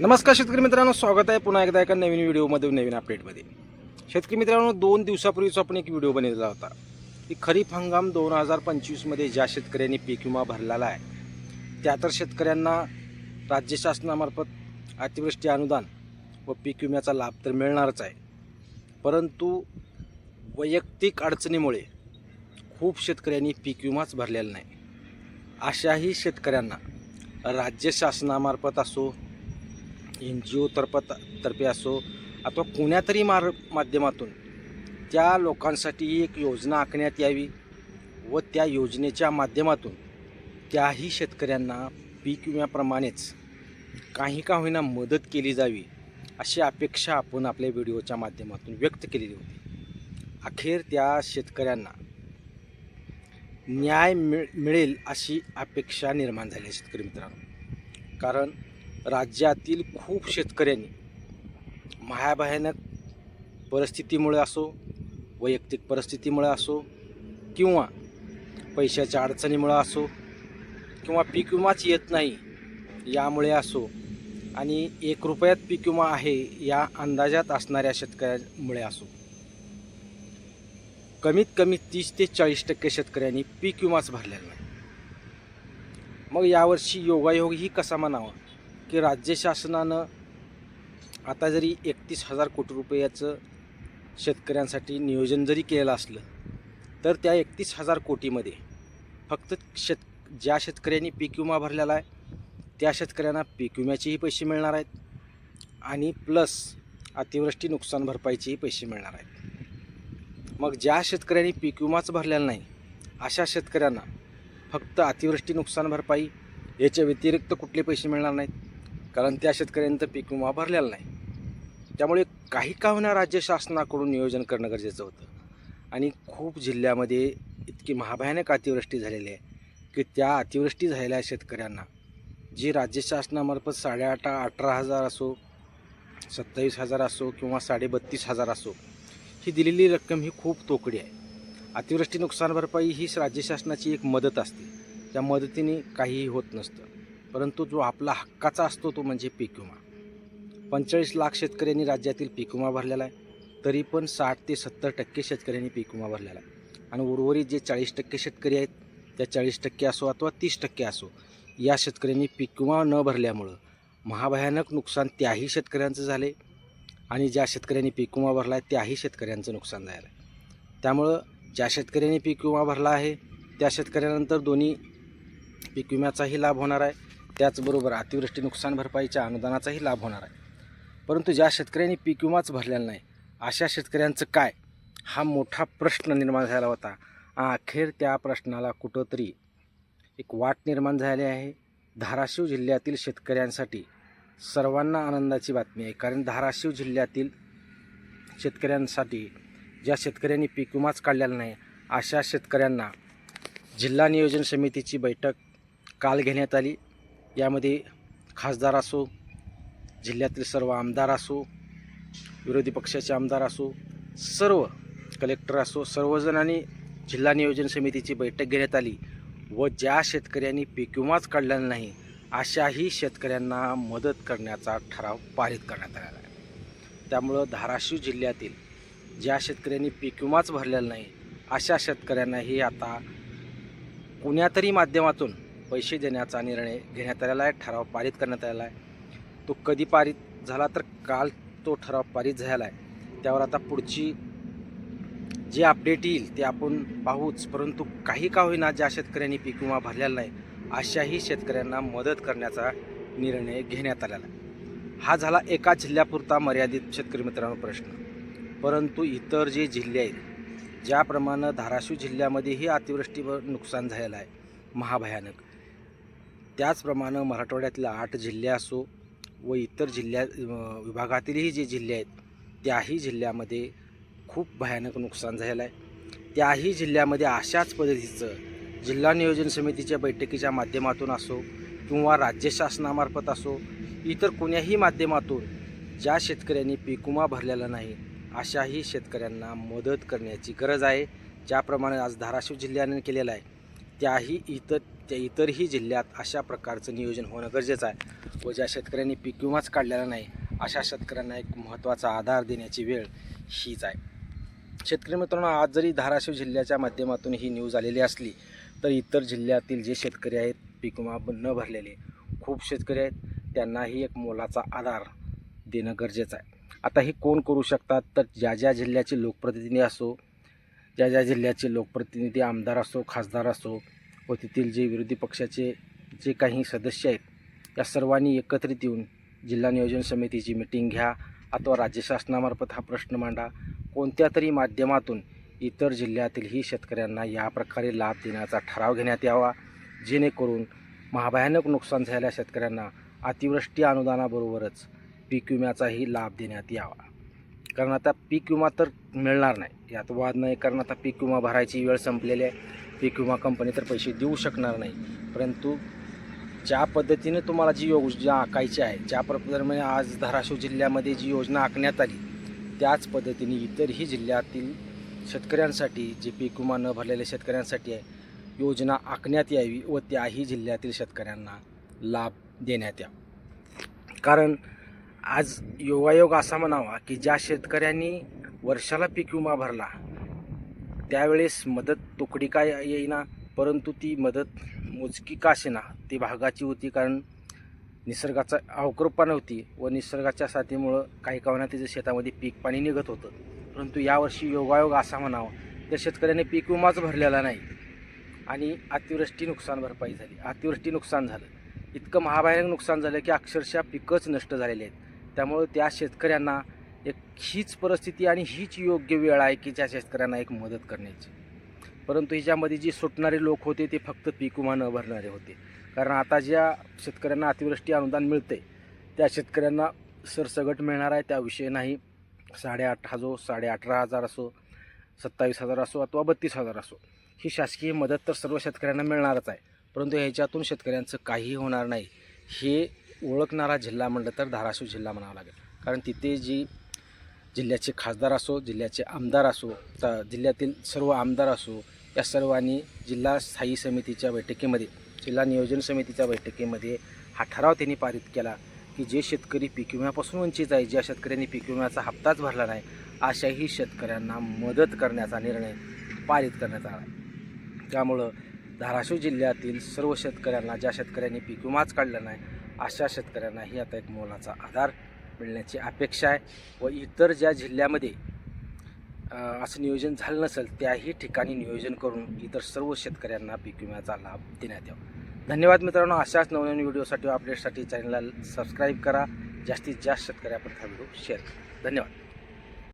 नमस्कार शेतकरी मित्रांनो स्वागत आहे पुन्हा एकदा एका नवीन व्हिडिओमध्ये नवीन अपडेटमध्ये शेतकरी मित्रांनो दोन दिवसापूर्वीच आपण एक व्हिडिओ बनवलेला होता. की खरीप हंगाम दोन हजार पंचवीसमध्ये ज्या शेतकऱ्यांनी पीक विमा भरलेला आहे त्या तर शेतकऱ्यांना राज्य शासनामार्फत अतिवृष्टी अनुदान व पीक विम्याचा लाभ तर मिळणारच आहे. परंतु वैयक्तिक अडचणीमुळे खूप शेतकऱ्यांनी पीक विमाच भरलेला नाही. अशाही शेतकऱ्यांना राज्य शासनामार्फत असो एन जी ओ तर्फे असो अथवा कोण्यातरी मार माध्यमातून त्या लोकांसाठी एक योजना आखण्यात यावी व त्या योजनेच्या माध्यमातून त्याही शेतकऱ्यांना पीक विम्याप्रमाणेच काही का होईना मदत केली जावी अशी अपेक्षा आपण आपल्या व्हिडिओच्या माध्यमातून व्यक्त केलेली होती. अखेर त्या शेतकऱ्यांना न्याय मिळ मिळेल अशी अपेक्षा निर्माण झाली आहे शेतकरी मित्रांनो. कारण राज्यातील खूप शेतकऱ्यांनी महाभयानक परिस्थितीमुळे असो वैयक्तिक परिस्थितीमुळे असो किंवा पैशाच्या अडचणीमुळं असो किंवा पीक विमाच येत नाही यामुळे असो आणि एक रुपयात पीक विमा आहे या अंदाजात असणाऱ्या शेतकऱ्यांमुळे असो. कमीत कमी तीस ते चाळीस टक्के शेतकऱ्यांनी पीक विमाच भरलेला नाही. मग यावर्षी योगायोग ही कसा म्हणावा? की राज्य शासनानं आता जरी एकतीस हजार कोटी रुपयाचं शेतकऱ्यांसाठी नियोजन जरी केलेलं असलं तर त्या एकतीस हजार कोटीमध्ये फक्त शेत ज्या शेतकऱ्यांनी पीक विमा भरलेला आहे त्या शेतकऱ्यांना पीक विम्याचेही पैसे मिळणार आहेत आणि प्लस अतिवृष्टी नुकसान भरपाईचेही पैसे मिळणार आहेत. मग ज्या शेतकऱ्यांनी पीक विमाच भरलेला नाही अशा शेतकऱ्यांना फक्त अतिवृष्टी नुकसान भरपाई याच्या व्यतिरिक्त कुठले पैसे मिळणार नाहीत? कारण त्या शेतकऱ्यांचं पीक विमा भरलेला नाही. त्यामुळे काही कामना राज्य शासनाकडून नियोजन करणं गरजेचं होतं. आणि खूप जिल्ह्यामध्ये इतकी महाभयानक अतिवृष्टी झालेली आहे की त्या अतिवृष्टी झालेल्या शेतकऱ्यांना जी राज्य शासनामार्फत साडेआठ अठरा हजार असो सत्तावीस हजार असो किंवा साडेबत्तीस हजार असो ही दिलेली रक्कम ही खूप तोकडी आहे. अतिवृष्टी नुकसान भरपाई ही राज्य शासनाची एक मदत असते. त्या मदतीने काहीही होत नसतं. परंतु जो आपला हक्काचा असतो तो म्हणजे पीक विमा पंचेचाळीस लाख शेतकऱ्यांनी राज्यातील पीक विमा भरलेला आहे. तरी पण साठ ते सत्तर टक्के शेतकऱ्यांनी पीक विमा भरलेला आहे. आणि उर्वरित जे चाळीस टक्के शेतकरी आहेत त्या चाळीस टक्के असो अथवा तीस टक्के असो या शेतकऱ्यांनी पीक विमा न भरल्यामुळं महाभयानक नुकसान त्याही शेतकऱ्यांचं झाले आणि ज्या शेतकऱ्यांनी पीक विमा भरला आहे त्याही शेतकऱ्यांचं नुकसान झालं आहे त्यामुळं ज्या शेतकऱ्यांनी पीक विमा भरला आहे त्या शेतकऱ्यानंतर दोन्ही पीक विम्याचाही लाभ होणार आहे. त्याचबरोबर अतिवृष्टी नुकसान भरपाईच्या अनुदानाचाही लाभ होणार आहे. परंतु ज्या शेतकऱ्यांनी पीक विमाच भरलेला नाही अशा शेतकऱ्यांचं काय? हा मोठा प्रश्न निर्माण झाला होता. अखेर त्या प्रश्नाला कुठंतरी एक वाट निर्माण झाली आहे. धाराशिव जिल्ह्यातील शेतकऱ्यांसाठी सर्वांना आनंदाची बातमी आहे. कारण धाराशिव जिल्ह्यातील शेतकऱ्यांसाठी ज्या शेतकऱ्यांनी पीक विमाच काढलेला नाही अशा शेतकऱ्यांना जिल्हा नियोजन समितीची बैठक काल घेण्यात आली. यामध्ये खासदार असो जिल्ह्यातील सर्व आमदार असो विरोधी पक्षाचे आमदार असो सर्व कलेक्टर असो सर्वजणांनी जिल्हा नियोजन समितीची बैठक घेण्यात आली व ज्या शेतकऱ्यांनी पीक विमाच काढलेला नाही अशाही शेतकऱ्यांना मदत करण्याचा ठराव पारित करण्यात आलेला आहे. त्यामुळं धाराशिव जिल्ह्यातील ज्या शेतकऱ्यांनी पीक विमाच भरलेला नाही अशा शेतकऱ्यांनाही आता कुण्यातरी माध्यमातून पैसे देण्याचा निर्णय घेण्यात आलेला आहे ठराव पारित करण्यात आलेला आहे. तो कधी पारित झाला तर काल तो ठराव पारित झाला आहे. त्यावर आता पुढची जे अपडेट येईल ते आपण पाहूच. परंतु काही का होईना ज्या शेतकऱ्यांनी पीक विमा भरलेला नाही अशाही शेतकऱ्यांना मदत करण्याचा निर्णय घेण्यात आलेला आहे. हा झाला एका जिल्ह्यापुरता मर्यादित शेतकरी मित्रांनो प्रश्न. परंतु इतर जे जिल्हे आहेत ज्याप्रमाणे धाराशिव जिल्ह्यामध्येही अतिवृष्टी नुकसान झालेलं आहे महाभयानक. त्याचप्रमाणे मराठवाड्यातल्या आठ जिल्हे असो व इतर जिल्ह्या विभागातीलही जे जिल्हे आहेत त्याही जिल्ह्यामध्ये खूप भयानक नुकसान झालेलं आहे. त्याही जिल्ह्यामध्ये अशाच पद्धतीचं जिल्हा नियोजन समितीच्या बैठकीच्या माध्यमातून असो किंवा राज्य शासनामार्फत असो इतर कोण्याही माध्यमातून ज्या शेतकऱ्यांनी पिकुमा भरलेला नाही अशाही शेतकऱ्यांना मदत करण्याची गरज आहे. ज्याप्रमाणे आज धाराशिव जिल्ह्याने केलेलं आहे त्याही इतर त्या इतरही जिल्ह्यात अशा प्रकारचं नियोजन होणं गरजेचं आहे व ज्या शेतकऱ्यांनी पीक विमाच काढलेला नाही अशा शेतकऱ्यांना एक महत्त्वाचा आधार देण्याची वेळ हीच आहे. शेतकरी मित्रांनो आज जरी धाराशिव जिल्ह्याच्या माध्यमातून ही न्यूज आलेली असली तर इतर जिल्ह्यातील जे शेतकरी आहेत पीक विमा न भरलेले खूप शेतकरी आहेत त्यांनाही एक मोलाचा आधार देणं गरजेचं आहे. आता हे कोण करू शकतात? तर ज्या ज्या जिल्ह्याचे लोकप्रतिनिधी असो ज्या ज्या जिल्ह्याचे लोकप्रतिनिधी आमदार असो खासदार असो व तेथील जे विरोधी पक्षाचे जे काही सदस्य आहेत या सर्वांनी एकत्रित येऊन जिल्हा नियोजन समितीची मिटिंग घ्या अथवा राज्य शासनामार्फत हा प्रश्न मांडा. कोणत्या तरी माध्यमातून इतर जिल्ह्यातीलही शेतकऱ्यांना या प्रकारे लाभ देण्याचा ठराव घेण्यात यावा. जेणेकरून महाभयानक नुकसान झालेल्या शेतकऱ्यांना अतिवृष्टी अनुदानाबरोबरच पीक विम्याचाही लाभ देण्यात यावा. कारण आता पीक विमा तर मिळणार नाही. यात वाद नाही. कारण आता पीक विमा भरायची वेळ संपलेली आहे. पीक विमा कंपनी तर पैसे देऊ शकणार नाही. परंतु ज्या पद्धतीने तुम्हाला जी योजना आखायची आहे ज्या प्रमाणे आज धाराशिव जिल्ह्यामध्ये जी योजना आखण्यात आली त्याच पद्धतीने इतरही जिल्ह्यातील शेतकऱ्यांसाठी जे पीक विमा न भरलेल्या शेतकऱ्यांसाठी आहे योजना आखण्यात यावी व त्याही जिल्ह्यातील शेतकऱ्यांना लाभ देण्यात यावा. कारण आज योगायोग असा म्हणावा की ज्या शेतकऱ्यांनी वर्षाला पीक विमा भरला त्यावेळेस मदत तुकडी काय येईना परंतु ती मदत मोजकी कासेना ती भागाची होती कारण निसर्गाचा अवकृपा नव्हती व निसर्गाच्या साथीमुळं काही कावना त्याच्या शेतामध्ये पीक पाणी निघत होतं. परंतु यावर्षी योगायोग असा म्हणावा त्या शेतकऱ्याने पीक विमाच भरलेला नाही आणि अतिवृष्टी नुकसान भरपाई झाली. अतिवृष्टी नुकसान झालं. इतकं महाभयानक नुकसान झालं की अक्षरशः पिकंच नष्ट झालेले आहेत. त्यामुळं त्या शेतकऱ्यांना एक हीच परिस्थिती आणि हीच योग्य वेळ आहे की ज्या शेतकऱ्यांना एक मदत करण्याची. परंतु ह्याच्यामध्ये जी सुटणारे लोक होते ते फक्त पीक विमा न भरणारे होते. कारण आता ज्या शेतकऱ्यांना अतिवृष्टी अनुदान मिळते त्या शेतकऱ्यांना सरसगट मिळणार आहे. त्याविषयी नाही साडेआठ हजार साडे अठरा हजार असो सत्तावीस हजार असो अथवा बत्तीस हजार असो ही शासकीय मदत तर सर्व शेतकऱ्यांना मिळणारच आहे. परंतु ह्याच्यातून शेतकऱ्यांचं काहीही होणार नाही हे ओळखणारा जिल्हा म्हणलं तर धाराशिव जिल्हा म्हणावा लागेल. कारण तिथे जी जिल्ह्याचे खासदार असो जिल्ह्याचे आमदार असो तर जिल्ह्यातील सर्व आमदार असो या सर्वांनी जिल्हा स्थायी समितीच्या बैठकीमध्ये जिल्हा नियोजन समितीच्या बैठकीमध्ये हा ठराव त्यांनी पारित केला की जे शेतकरी पीक विम्यापासून वंचित आहे ज्या शेतकऱ्यांनी पीक विम्याचा हप्ताच भरला नाही अशाही शेतकऱ्यांना मदत करण्याचा निर्णय पारित करण्यात आला. त्यामुळं धाराशिव जिल्ह्यातील सर्व शेतकऱ्यांना ज्या शेतकऱ्यांनी पीक विमाच काढला नाही अशा शेतकऱ्यांनाही आता एक मोलाचा आधार मिळण्याची अपेक्षा आहे व इतर ज्या जिल्ह्यामध्ये असं नियोजन झालं नसेल त्याही ठिकाणी नियोजन करून इतर सर्व शेतकऱ्यांना पीक विम्याचा लाभ देण्यात यावा. धन्यवाद मित्रांनो. अशाच नवनवीन व्हिडिओसाठी अपडेटसाठी चॅनलला सबस्क्राईब करा. जास्तीत जास्त शेतकऱ्यापर्यंत हा व्हिडिओ शेअर करा. धन्यवाद.